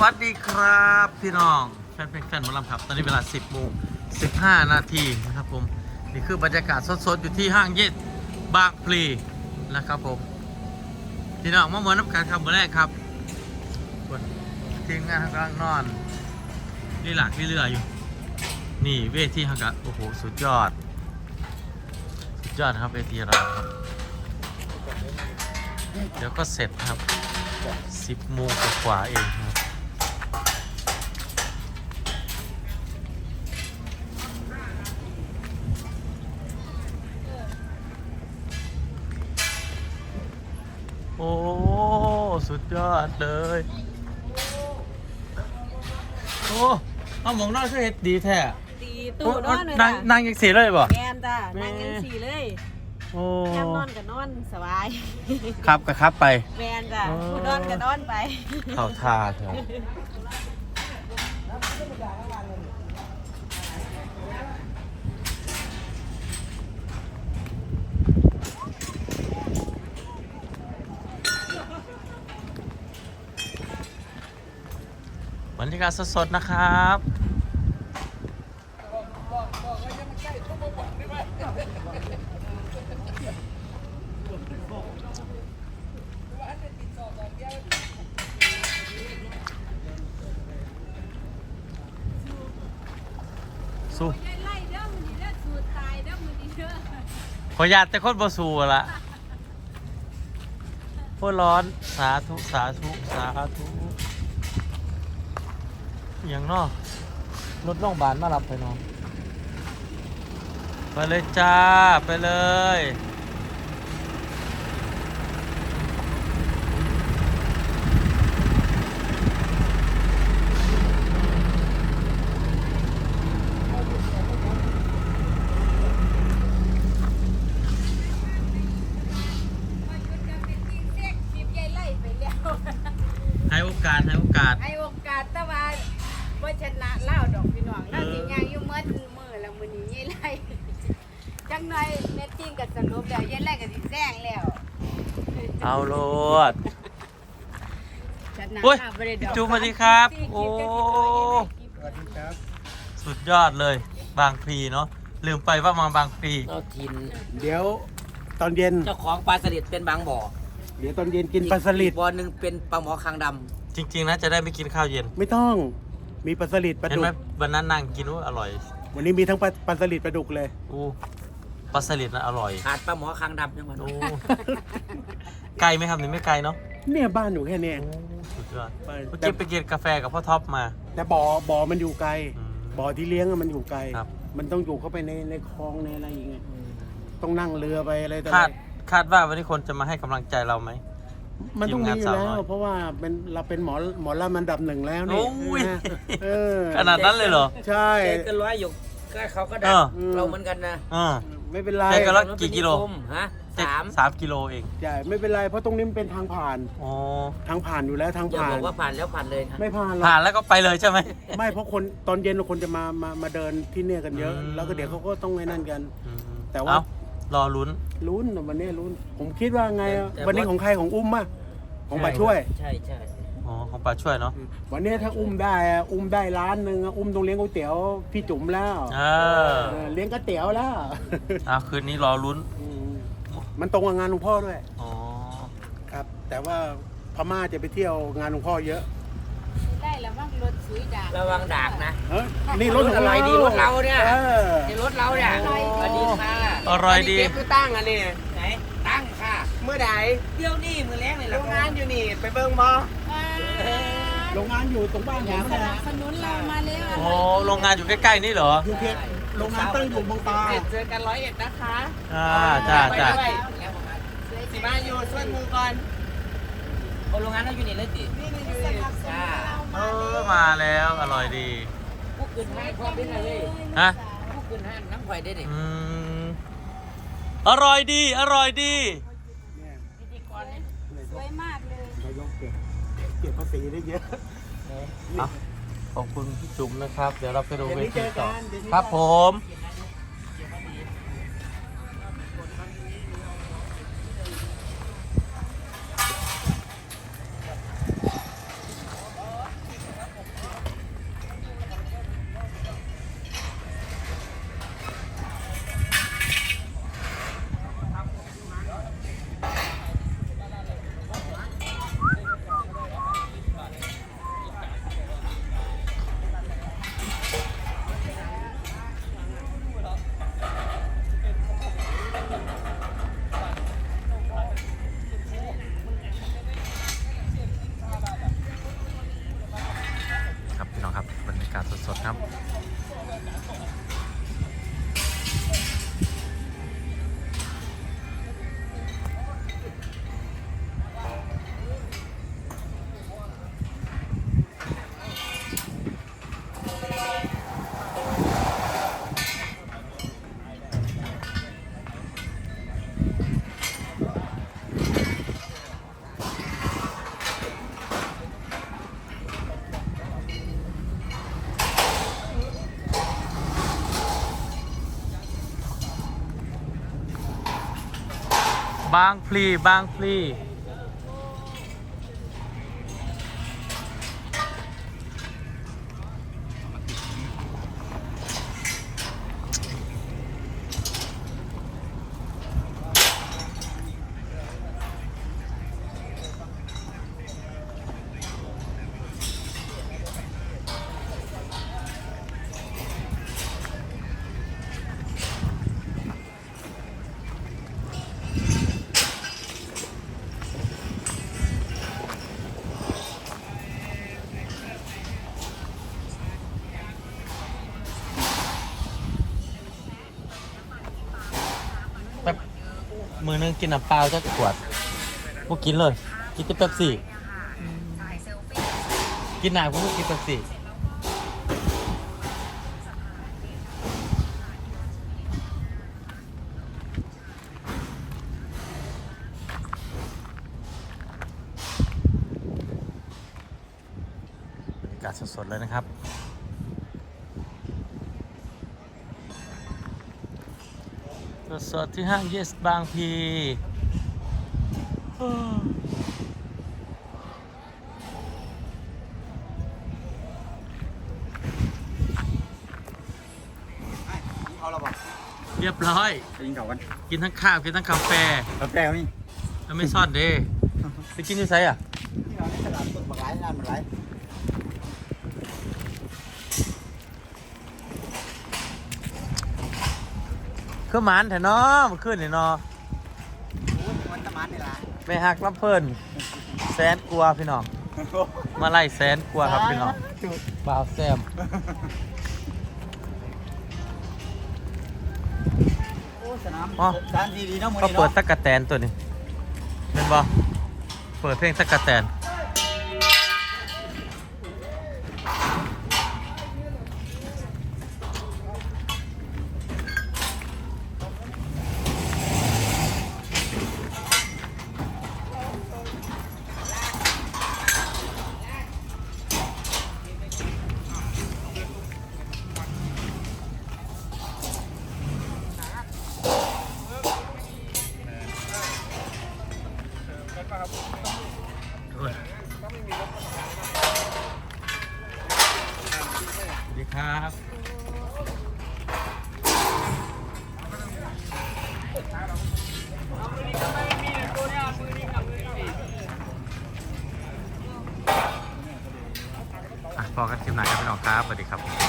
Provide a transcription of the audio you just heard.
วัสดีครับพี่น้องแฟนเพลงแฟนหมอลำครับ ตอนนี้เวลา 10โมง15 นาทีนะครับผม นี่คือบรรยากาศสดๆ อยู่ที่ห้างเย็ดบางพลีนะครับผม พี่น้องมาเหมือนน้ำการคำเมื่อแรกครับทีมงานทางกลางนอนนี่หลักที่เรืออยู่ นี่เวทีฮังกะโอ้โหสุดยอด สุดยอดครับเวทีเราครับ เดี๋ยวก็เสร็จครับ 10โมงกว่าเองครับ อ้ สุดยอดเลย โอ้เอาหมองนอนคือเฮ็ดดีแท้ตีตู้นอนเลยนางนางยังสีเลยบ่แมนจ้ะแม่นั่งยังสี่เลยโอ้ยามนอนก็นอนสบายครับก็ครับไป แมนจ้ะอ๋อผู้นอนก็นอนไป เข้าทาเถอะากาศสดๆนะครับ สู้ขอญาตแต่คนบ่สู้ละโคตรร้อนสาธุ สาธุ สาธุ อย่างนอกรถโรงพยาบาลมารับไปน้องไปเลยจ้า ไปเลย ให้โอกาส ให้โอกาส ให้โอกาสแต่ว่าบ่ ชนะเล่าดอกพี่น้องเล่าสิยางอยู่เมื่อมือแล้วมื้อนี้ยายไล่จังหน่อยแม่ติ้งก็สรุปแล้วยายไล่ก็สิแซงแล้วเอาโลดชนะโอ้ยลาบ่ได้ดอกจูสวัสดีครับที่โอ้สวัสดีครับ สุดยอดเลยบางพลีเนาะลืมไปว่ามาบางพลีเราทินเดี๋ยวตอนเย็นเจ้าของปลาสลิดเป็นบางบ่อเดี๋ยวตอนเย็นกินปลาสลิดอีกบ่อหนึ่งเป็นปลาหมอคางดจริง ๆนะจะได้ไม่กินข้าวเย็นไม่ต้อง มีปลาสลิดปลาเห็นดุไหมกวันนั้นนั่งกินว่าอร่อยวันนี้มีทั้งปลาปลาสลิดปลาดุกเลย อู้ปลาสลิดนะอร่อยำขาดปลาหมอคางดำยังไงโอ้ไกลไหมครับนี่ไม่ไกลเนาะเนี่ยบ้านอยู่แค่เนี้ยโอ้สุดยอดไป เมื่อแต่กี้ไปกินกาแฟกับพ่อท็อปมาแต่บ่อบ่อมันอยู่ไกล อืม บ่อที่เลี้ยงอะมันอยู่ไกล ครับ มันต้องอยู่เข้าไปในในคลองในอะไรอย่างเงี้ยต้องนั่งเรือไปอะไรต่อคาอะดไรคาดว่าวันนี้คนจะมาให้กำลังใจเราไหม มันต้องมีอยู่ทีมงานสาวแล้น้วอยเพราะว่าเป็นเราเป็นหมอหมอลำอันดับหนึ่งแล้วนี่โอ้ย นะเออขนาดนั้นเลยเหรอ ใช่เจเกันร้อยอยู่ก็เขาก็เอดัอเราเหมือนกันนะอ่า ไม่เป็นไรเจเกันร้อยกี่กิโลฮะสามสามกิโลเองใช่ไม่เป็นไรเพราะตรงนี้มันเป็นทางผ่านอ๋อทางผ่านอยู่แล้วทางอย่าผ่าบน อกว่าผ่านแล้วผ่านเลยนะไม่ผ่านหรอกผ่านแล้วก็ไปเลยใช่ไหม ไม่เพราะคนตอนเย็นคนจะมามามาเดินที่เนี่ยกันเยอะ อืม แล้วก็เดี๋ยวเขาก็ต้องไอ้นั่นกันอืมแต่ว่าเอ้ รอลุ้น ลุ้นวันนี้ลุ้น ผมคิดว่าไงอะวันนี้ของใครของอุ้มอะของป่าช่วย ใช่ใช่อ๋อของปลาช่วยเนาะวันนี้ถ้าอุ้มได้อะอุ้มได้ร้านหนึ่งอะอุ้มต้องเลี้ยงก๋วยเตี๋ยวพี่จุ๋มแล้วเออเออเลี้ยงก๋วยเตี๋ยวแล้วเอาคืนนี้รอลุ้นอืมมันตรงกับงานหลวงพ่อด้วย อ๋อครับ แต่ว่าพม่าจะไปเที่ยวงานหลวงพ่อเยอะ ได้แล้วว่ารถสุยดาระวังดากนะเฮ้ยนี่รถของอะไรเราดีรถเราเนี่ย ออ ในรถเราเนี่ยสวัสดีค่ะอร่อยดี เก็บคือตั้งอันนี้ไหนตั้งค่ะ เมื่อใดเดี๋ยวนี้มือแรงเลยโรล่ะงงานอยู่นี่ไปเบิ่งบ่โรงงานอยู่ตรงบ้านผมสนะนับสนุนเรามาแล้วโอ้โรงงานอยู่ใกล้ๆนี่เหรอ อยู่เพียงโรงงานตั้งอยู่บางตาเจ็ดเจอกันร้อยเอ็ดนะคะอ่าจ้าไปจ้าด้วยสิมาอยู่ช่วยมือก่อน เอาโรงงานเราอยู่นี่เลยตินี่นี่อยู่นี่จ้าเออมาแล้วอร่อยดีพวกขึ้นห้างความเป็นอะไรเลยฮะพวกขึ้นห้างน้ำข่อยได้ดิอืมอร่อยดี อร่อยดีสวยมากเลยนายกเก็บเก็บภาษีได้เยอะเอาขอบคุณพี่จุ๋มนะครับ เดี๋ยวเราไปดูเดี๋ยวเวนี้เจทีอต่อกันเดี๋ยวนี้ครับผมน บางพลีบางพลี มือนึงกินน้ำเปล่าจะขวดพวกกินเลย กินแต่เป๊ปซี่ กินหนาพวกกินเป๊ปซี่บรรยากาศสดๆเลยนะครับ สดๆที่ห้าง Yes บางพีเรียบร้อยกินเก่ากันกินทั้งข้าว กินทั้งกาแฟกาแฟมีแล้วไม่ซ่อนเด้ไปกินที่ไซอะ ที่เราในตลาดคนบักหลายงานบักหล คือหมานแถนอมันขึ้นแถนอวันตะมันนี่ล่ะไม่หักลำเพิ่นแสนกลัวาพี่น้องมาไล่แสนกลัวาครับพี่น้องบ่าวแซมโอ้สนามอ๋อสามดีดีเนาะมื้อก็นี้เปิดเนาะตักกะแตนตัวนี้เป็นบ่เปิดเพลงตักกะแตน ดีครับพอกันคลิปหน้าครับพี่น้องครับสวัสดีครับ